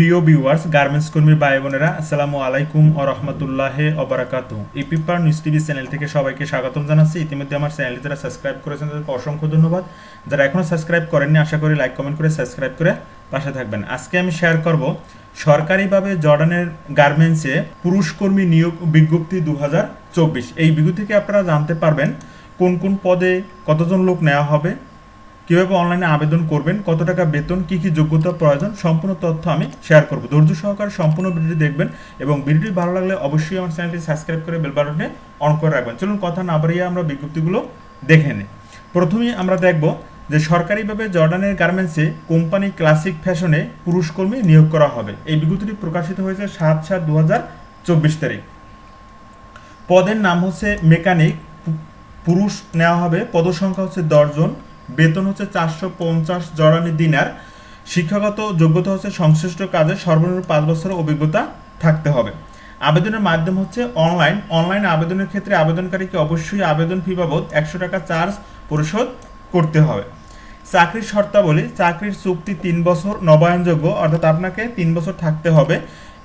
প্রিয় viewers garments কর্মী ভাই বোনেরা, আসসালামু আলাইকুম ও রহমতুল্লাহ অবরাকাতু ইপিপার নিউজ টিভি চ্যানেল থেকে সবাইকে স্বাগতম জানাচ্ছি। ইতিমধ্যে আমার চ্যানেলটি যারা সাবস্ক্রাইব করেছেন, তাদেরকে অসংখ্য ধন্যবাদ। যারা এখনও সাবস্ক্রাইব করেননি, আশা করি লাইক কমেন্ট করে সাবস্ক্রাইব করে পাশে থাকবেন। আজকে আমি শেয়ার করব সরকারিভাবে জর্ডানের গার্মেন্টসে পুরুষ কর্মী নিয়োগ বিজ্ঞপ্তি দু হাজার চব্বিশ। এই বিজ্ঞপ্তি থেকে আপনারা জানতে পারবেন কোন কোন পদে কতজন লোক নেওয়া হবে কীভাবে অনলাইনে আবেদন করবেন, কত টাকা বেতন, কি কি যোগ্যতা প্রয়োজন, সম্পূর্ণ তথ্য আমি শেয়ার করব। ধৈর্য সহকারে সম্পূর্ণ ভিডিওটি দেখবেন এবং ভিডিওটি ভালো লাগলে অবশ্যই আমার চ্যানেলটি সাবস্ক্রাইব করে বেল বাটনে অন করে রাখবেন। চলুন কথা না বাড়িয়ে আমরা বিজ্ঞপ্তিগুলো দেখে নিই। প্রথমেই আমরা দেখব যে সরকারিভাবে জর্ডানের গার্মেন্টসে কোম্পানি ক্লাসিক ফ্যাশনে পুরুষ কর্মী নিয়োগ করা হবে। এই বিজ্ঞপ্তিটি প্রকাশিত হয়েছে সাত সাত দু চব্বিশ তারিখ। পদের নাম হচ্ছে মেকানিক পুরুষ নেওয়া হবে। পদসংখ্যা হচ্ছে দশজন বেতন হচ্ছে চারশো পঞ্চাশ জরানি দিনার। শিক্ষাগত যোগ্যতা হচ্ছে সংশ্লিষ্ট কাজে সর্বনিম্ন পাঁচ বছরের অভিজ্ঞতা থাকতে হবে। আবেদনের মাধ্যম হচ্ছে অনলাইন। অনলাইন আবেদনের ক্ষেত্রে আবেদনকারীকে অবশ্যই আবেদন ফি বাবদ একশো টাকা চার্জ পরিশোধ করতে হবে। চাকরির শর্তাবলী, চাকরির চুক্তি তিন বছর নবায়নযোগ্য, অর্থাৎ আপনাকে তিন বছর থাকতে হবে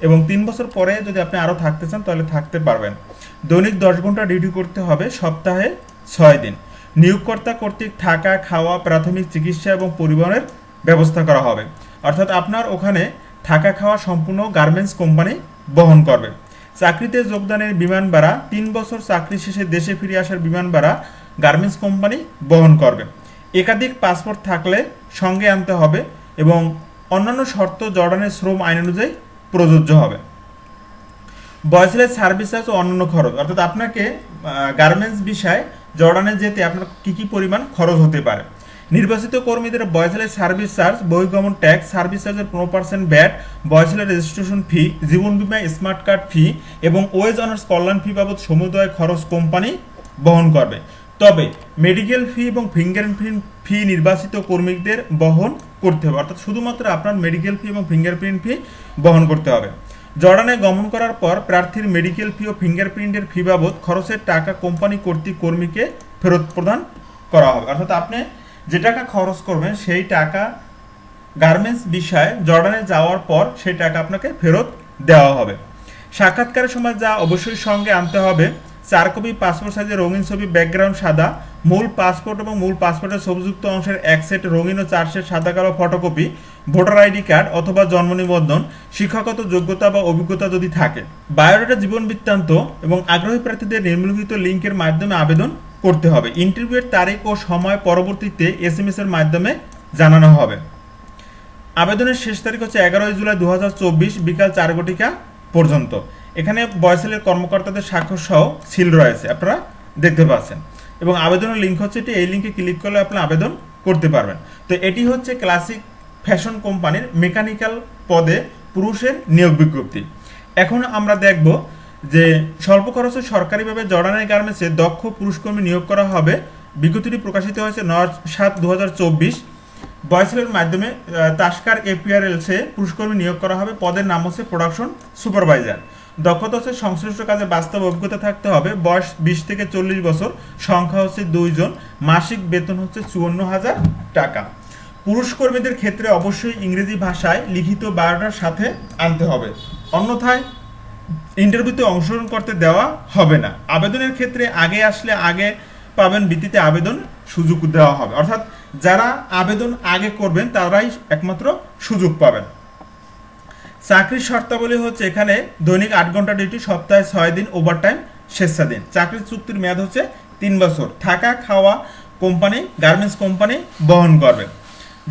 এবং তিন বছর পরে যদি আপনি আরও থাকতে চান তাহলে থাকতে পারবেন। দৈনিক দশ ঘণ্টা ডিউটি করতে হবে সপ্তাহে ছয় দিন। নিয়োগকর্তা কর্তৃক থাকা, খাওয়া, প্রাথমিক চিকিৎসা এবং পরিবহনের ব্যবস্থা করা হবে। অর্থাৎ আপনার ওখানে থাকা, খাওয়া সম্পূর্ণ গার্মেন্টস কোম্পানি বহন করবে। চাকরিতে যোগদানের বিমান ভাড়া, তিন বছর চাকরি শেষে দেশে ফিরে আসার বিমান ভাড়া গার্মেন্টস কোম্পানি বহন করবে। একাধিক পাসপোর্ট থাকলে সঙ্গে আনতে হবে এবং অন্যান্য শর্ত জর্ডানের শ্রম আইন অনুযায়ী প্রযোজ্য হবে। বয়সের সার্ভিস চার্জ ও অন্যান্য খরচ। অর্থাৎ আপনাকে গার্মেন্টস বিষয়ে জর্ডানে যেতে আপনার কী কী পরিমাণ খরচ হতে পারে? নির্বাচিত কর্মীদের বয়সেলের সার্ভিস চার্জ বহিগমন ট্যাক্স, সার্ভিস চার্জের পনেরো পার্সেন্ট ব্যাট বয়সেলের রেজিস্ট্রেশন ফি, জীবন বীমা, স্মার্ট কার্ড ফি এবং ওয়েজ অনার্স কল্যাণ ফি বাবদ সমুদয় খরচ কোম্পানি বহন করবে। তবে মেডিকেল ফি এবং ফিঙ্গারপ্রিন্ট ফি নির্বাচিত কর্মীদের বহন করতে হবে। অর্থাৎ শুধুমাত্র আপনার মেডিকেল ফি এবং ফিঙ্গারপ্রিন্ট ফি বহন করতে হবে। জর্ডানে গমন করার পর প্রার্থীর মেডিকেল ফি ও ফিঙ্গারপ্রিন্টের ফি বাবদ খরচের টাকা কোম্পানি কর্তৃক কর্মীকে ফেরত প্রদান করা হবে। অর্থাৎ আপনি যে টাকা খরচ করবেন, সেই টাকা গার্মেন্টস বিষয়ে জর্ডানে যাওয়ার পর সেই টাকা আপনাকে ফেরত দেওয়া হবে। সাক্ষাৎকারের সময় যা অবশ্যই সঙ্গে আনতে হবে চার কপি পাসপোর্ট সাইজের রঙিন ছবি ব্যাকগ্রাউন্ড সাদা, মূল পাসপোর্ট এবং মূল পাসপোর্টের ছবিযুক্ত অংশের এক সেট রঙিন ও চার সেট সাদা কালো ফটোকপি ভোটার আইডি কার্ড অথবা জন্ম নিবন্ধন, শিক্ষাগত যোগ্যতা বা অভিজ্ঞতা যদি থাকে। বায়োডাটা জীবন বৃত্তান্ত এবং আগ্রহী প্রার্থীদের নিম্নলিখিত লিঙ্কের মাধ্যমে আবেদন করতে হবে। ইন্টারভিউয়ের তারিখ ও সময় পরবর্তীতে এস এম এস এর মাধ্যমে জানানো হবে। আবেদনের শেষ তারিখ হচ্ছে এগারোই জুলাই দু হাজার চব্বিশ বিকাল চার ঘটিকা পর্যন্ত। এখানে বয়সেলের কর্মকর্তাদের স্বাক্ষর সহ সিল রয়েছে, আপনারা দেখতে পাচ্ছেন। এবং আবেদনের লিঙ্ক হচ্ছে এটি, এই লিঙ্কে ক্লিক করলে আপনি আবেদন করতে পারবেন। তো এটি হচ্ছে ক্লাসিক ফ্যাশন কোম্পানির মেকানিক্যাল পদে পুরুষের নিয়োগ বিজ্ঞপ্তি। এখন আমরা দেখব যে স্বল্প খরচে সরকারিভাবে জর্ডানের গার্মেন্টসে দক্ষ পুরুষকর্মী নিয়োগ করা হবে। বিজ্ঞপ্তিটি প্রকাশিত হয়েছে নয় সাত দু বয়সেলের মাধ্যমে তাস্কার এপিআরএলসে পুরুষকর্মী নিয়োগ করা হবে। পদের নাম হচ্ছে প্রোডাকশন সুপারভাইজার দক্ষতা হচ্ছে সংশ্লিষ্ট কাজে বাস্তব অভিজ্ঞতা থাকতে হবে। বয়স বিশ থেকে চল্লিশ বছর, সংখ্যা হচ্ছে দুইজন মাসিক বেতন হচ্ছে চুয়ান্ন হাজার টাকা। পুরুষ কর্মীদের ক্ষেত্রে অবশ্যই ইংরেজি ভাষায় লিখিত বায়োডার সাথে আনতে হবে। অন্যথায় ইন্টারভিউতে অংশগ্রহণ করতে দেওয়া হবে না। আবেদনের ক্ষেত্রে আগে আসলে আগে পাবেন ভিত্তিতে আবেদন সুযোগ দেওয়া হবে। অর্থাৎ যারা আবেদন আগে করবেন, তারাই একমাত্র সুযোগ পাবেন। চাকরির শর্তাবলী হচ্ছে এখানে দৈনিক আট ঘণ্টা ডিউটি, সপ্তাহে ছয় দিন ওভারটাইম, স্বেচ্ছাধীন। চাকরির চুক্তির মেয়াদ হচ্ছে তিন বছর। থাকা, খাওয়া কোম্পানি, গার্মেন্টস কোম্পানি বহন করবে।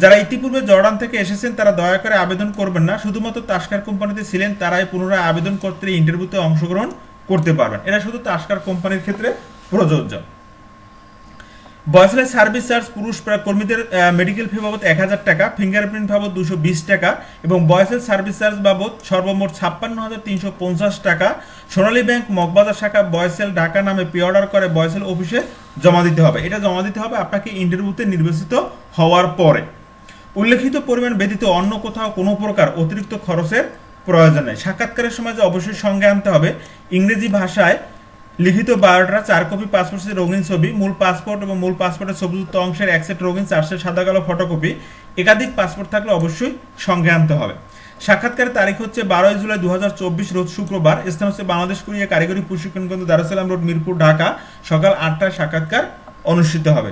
যারা ইতিপূর্বে জর্ডান থেকে এসেছেন, তারা দয়া করে আবেদন করবেন না। শুধুমাত্র তাস্কার কোম্পানিতে ছিলেন, তারাই পুনরায় আবেদন করতে ইন্টারভিউতে অংশগ্রহণ করতে পারবেন। এটা শুধু তাস্কার কোম্পানির ক্ষেত্রে প্রযোজ্য। বয়সেলের সার্ভিস চার্জ পুরুষ কর্মীদের মেডিকেল ফি বাবদ এক হাজার টাকা ফিঙ্গারপ্রিন্ট বাবদ দুশো বিশ টাকা এবং বয়সের সার্ভিস চার্জ বাবদ সর্বমোট ছাপ্পান্ন হাজার তিনশো পঞ্চাশ টাকা। সোনালী ব্যাংক মগবাজার শাখা বয়সেল ঢাকা নামে পে অর্ডার করে বয়সেল অফিসে জমা দিতে হবে। এটা জমা দিতে হবে আপনাকে ইন্টারভিউতে নির্বাচিত হওয়ার পরে। উল্লেখিত পরিমাণ ব্যতীত অন্য কোথাও কোনো প্রকার অতিরিক্ত খরচের প্রয়োজন নেই। সাক্ষাৎকারের সময় যে অবশ্যই সঙ্গে আনতে হবে। ইংরেজি ভাষায় লিখিত বায়োডাটা, চার কপি পাসপোর্ট সাইজের রঙিন ছবি, মূল পাসপোর্ট এবং মূল পাসপোর্টের ছবিযুক্ত অংশের এক সেট রঙিন চারশে সাদা কালো ফটোকপি, একাধিক পাসপোর্ট থাকলে অবশ্যই সঙ্গে আনতে হবে। সাক্ষাৎকারের তারিখ হচ্ছে বারোই জুলাই দু হাজার চব্বিশ, রোজ শুক্রবার। স্থান হচ্ছে বাংলাদেশ কোরিয়া কারিগরি প্রশিক্ষণ কেন্দ্র দারুসালাম রোড, মিরপুর, ঢাকা। সকাল আটটায় সাক্ষাৎকার অনুষ্ঠিত হবে।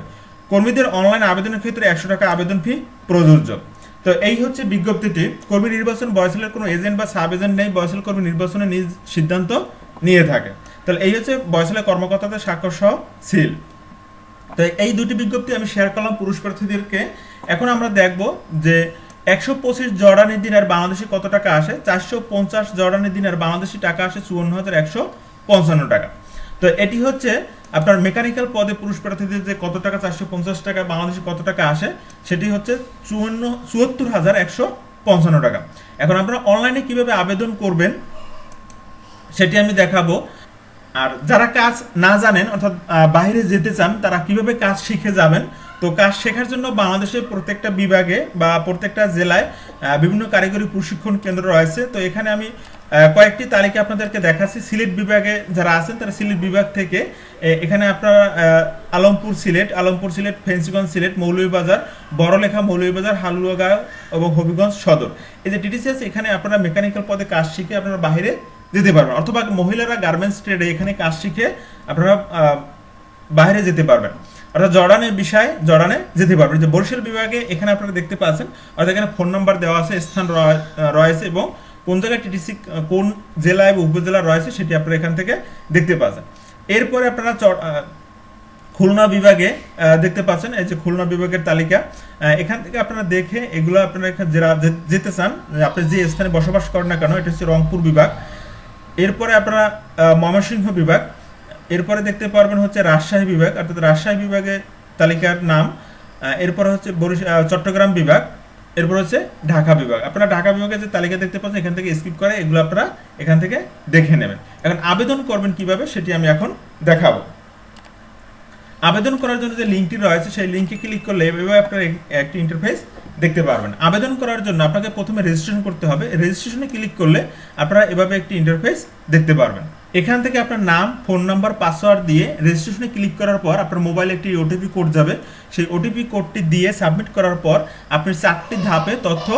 কর্মীদের অনলাইন আবেদনের ক্ষেত্রে একশো টাকা আবেদন ফি প্রযোজ্য। তো এই হচ্ছে বিজ্ঞপ্তিটি। কর্মী নির্বাচন বয়সেলের কোনো এজেন্ট বা সাব এজেন্ট নেই। বয়সেল কর্মী নির্বাচনে নিজ সিদ্ধান্ত নিয়ে থাকে। তাহলে এই হচ্ছে বয়সেলের কর্মকর্তাদের স্বাক্ষর সহ সিল। তো এই দুটি বিজ্ঞপ্তি আমি শেয়ার করলাম পুরুষ প্রার্থীদেরকে। এখন আমরা দেখব যে একশো পঁচিশ জর্ডানি দিনের বাংলাদেশে কত টাকা আসে? চারশো পঞ্চাশ জর্ডানি দিনের বাংলাদেশি টাকা আসে চুয়ান্ন হাজার একশো পঞ্চান্ন টাকা। তো এটি হচ্ছে আপনার মেকানিক্যাল পদে পুরুষ প্রার্থীদের যে কত টাকা, চারশো পঞ্চাশ টাকা, বাংলাদেশে কত টাকা আসে, সেটি হচ্ছে চুয়ান্ন, চুয়াত্তর হাজার একশো পঞ্চান্ন টাকা। এখন আপনারা অনলাইনে কীভাবে আবেদন করবেন, সেটি আমি দেখাবো। আর যারা কাজ না জানেন, অর্থাৎ বাইরে যেতে চান, তারা কীভাবে কাজ শিখে যাবেন? তো কাজ শেখার জন্য বাংলাদেশের প্রত্যেকটা বিভাগে বা প্রত্যেকটা জেলায় বিভিন্ন কারিগরি প্রশিক্ষণ কেন্দ্র রয়েছে। তো এখানে আমি কয়েকটি তালিকা আপনাদেরকে দেখাচ্ছি। সিলেট বিভাগে যারা আছেন, তারা সিলেট বিভাগ থেকে এখানে আপনারা আলমপুর সিলেট আলমপুর সিলেট, ফেন্সিগঞ্জ সিলেট, মৌলভীবাজার, বড়লেখা, মৌলভীবাজার, হালুয়াগাঁও এবং হবিগঞ্জ সদর। এই যে টিটিসিএস, এখানে আপনারা মেকানিক্যাল পদে কাজ শিখে আপনারা বাইরে যেতে পারবেন। অথবা মহিলারা গার্মেন্টস ট্রেডে এখানে কাজ শিখে আপনারা বাইরে যেতে পারবেন। অর্থাৎ জর্ডানের বিষয়, জর্ডানে যেতে পারবেন। যে বরিশাল বিভাগে এখানে আপনারা দেখতে পাচ্ছেন, অর্থাৎ এখানে ফোন নাম্বার দেওয়া আছে, স্থান রয়- রয়েছে এবং কোন জায়গায় টিটিসি কোন জেলায় এবং উপজেলা রয়েছে সেটি আপনারা এখান থেকে দেখতে পাচ্ছেন। এরপরে আপনারা খুলনা বিভাগে দেখতে পাচ্ছেন, এই যে খুলনা বিভাগের তালিকা। এখান থেকে আপনারা দেখে এগুলো আপনারা এখানে যেতে চান, আপনি যে স্থানে বসবাস করেন না কেন, এটা হচ্ছে রংপুর বিভাগ। এরপরে আপনারা ময়মনসিংহ বিভাগ, এরপরে দেখতে পারবেন হচ্ছে রাজশাহী বিভাগ, অর্থাৎ রাজশাহী বিভাগের তালিকার নাম এরপর হচ্ছে চট্টগ্রাম বিভাগ, এরপর হচ্ছে ঢাকা বিভাগ। আপনারা ঢাকা বিভাগে যে তালিকা দেখতে পাচ্ছেন, এখান থেকে স্কিপ করে এগুলো আপনারা এখান থেকে দেখে নেবেন। এখন আবেদন করবেন কীভাবে, সেটি আমি এখন দেখাবো। আবেদন করার জন্য যে লিঙ্কটি রয়েছে, সেই লিঙ্কে ক্লিক করলে এভাবে আপনার একটি ইন্টারফেস দেখতে পারবেন। আবেদন করার জন্য আপনাকে প্রথমে রেজিস্ট্রেশন করতে হবে। রেজিস্ট্রেশনে ক্লিক করলে আপনারা এভাবে একটি ইন্টারফেস দেখতে পারবেন। এখান থেকে আপনার নাম ফোন নাম্বার পাসওয়ার্ড দিয়ে রেজিস্ট্রেশনে ক্লিক করার পর আপনার মোবাইলে একটি ওটিপি কোড যাবে। সেই ওটিপি কোডটি দিয়ে সাবমিট করার পর আপনি চারটি ধাপে তথ্য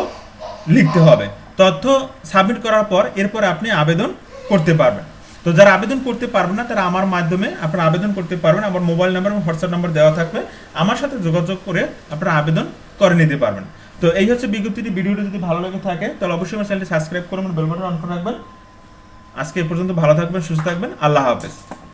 লিখতে হবে। তথ্য সাবমিট করার পর এরপর আপনি আবেদন করতে পারবেন। তো যারা আবেদন করতে পারবেন না, তারা আমার মাধ্যমে আপনারা আবেদন করতে পারবেন। আমার মোবাইল নাম্বার এবং হোয়াটসঅ্যাপ নাম্বার দেওয়া থাকবে। আমার সাথে যোগাযোগ করে আপনারা আবেদন করে নিতে পারবেন। তো এই হচ্ছে বিজ্ঞপ্তিটি। ভিডিওটি যদি ভালো লেগে থাকে, তাহলে অবশ্যই আমার চ্যানেলটি সাবস্ক্রাইব করবেন, বেল বাটন অন করে রাখবেন। আজকে এ পর্যন্ত ভালো থাকবেন, সুস্থ থাকবেন। আল্লাহ হাফেজ।